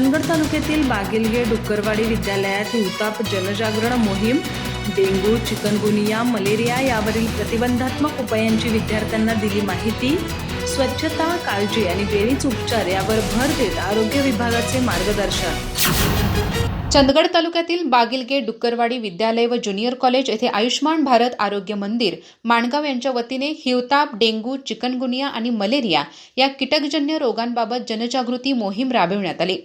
चंदगड तालुक्यातील बागिलगे डुक्करवाडी विद्यालयात हिवताप जनजागरण मोहीम डेंग्यू चिकनगुनिया मलेरिया यावरील प्रतिबंधात्मक उपायांची विद्यार्थ्यांना दिली माहिती स्वच्छता काळजी आणि वेळीच उपचार यावर भर देत आरोग्य विभागाचे मार्गदर्शन. चंदगड तालुक्यातील बागिलगे डुक्करवाडी विद्यालय व ज्युनियर कॉलेज येथे आयुष्मान भारत आरोग्य मंदिर माणगाव यांच्या वतीने हिवताप डेंग्यू चिकनगुनिया आणि मलेरिया या कीटकजन्य रोगांबाबत जनजागृती मोहीम राबविण्यात आली.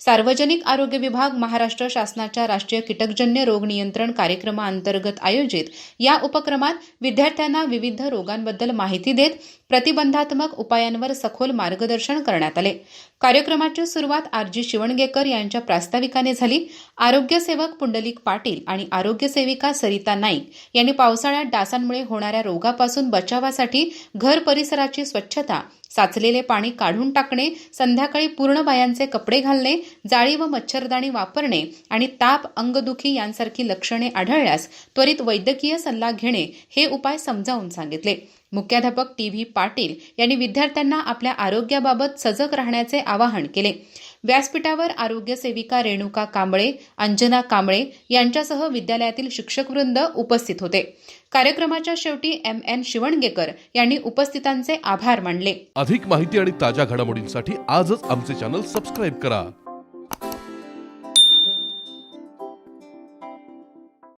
सार्वजनिक आरोग्य विभाग महाराष्ट्र शासनाच्या राष्ट्रीय कीटकजन्य रोग नियंत्रण कार्यक्रमाअंतर्गत आयोजित या उपक्रमात विद्यार्थ्यांना विविध रोगांबद्दल माहिती देत प्रतिबंधात्मक उपायांवर सखोल मार्गदर्शन करण्यात आले. कार्यक्रमाची सुरुवात आरजी शिवणगेकर यांच्या प्रास्ताविकाने झाली. आरोग्यसेवक पुंडलिक पाटील आणि आरोग्यसेविका सरिता नाईक यांनी पावसाळ्यात डासांमुळे होणाऱ्या रोगापासून बचावासाठी घर परिसराची स्वच्छता साचलेले पाणी काढून टाकणे संध्याकाळी पूर्ण बायांचे कपडे घालणे जाळी व मच्छरदाणी वापरणे आणि ताप अंगदुखी यांसारखी लक्षणे आढळल्यास त्वरित वैद्यकीय सल्ला घेणे हे उपाय समजावून सांगितले. मुख्याध्यापक टी व्ही पाटील यांनी विद्यार्थ्यांना आपल्या आरोग्याबाबत सजग राहण्याचे आवाहन केले. व्यासपीठावर आरोग्य सेविका रेणुका कांबळे अंजना कांबळे यांच्यासह विद्यालयातील शिक्षकवृंद उपस्थित होते. कार्यक्रमाच्या शेवटी एम एन शिवणगेकर यांनी उपस्थितांचे आभार मानले. अधिक माहिती आणि ताज्या घडामोडींसाठी आजच आमचे चॅनल सबस्क्राईब करा.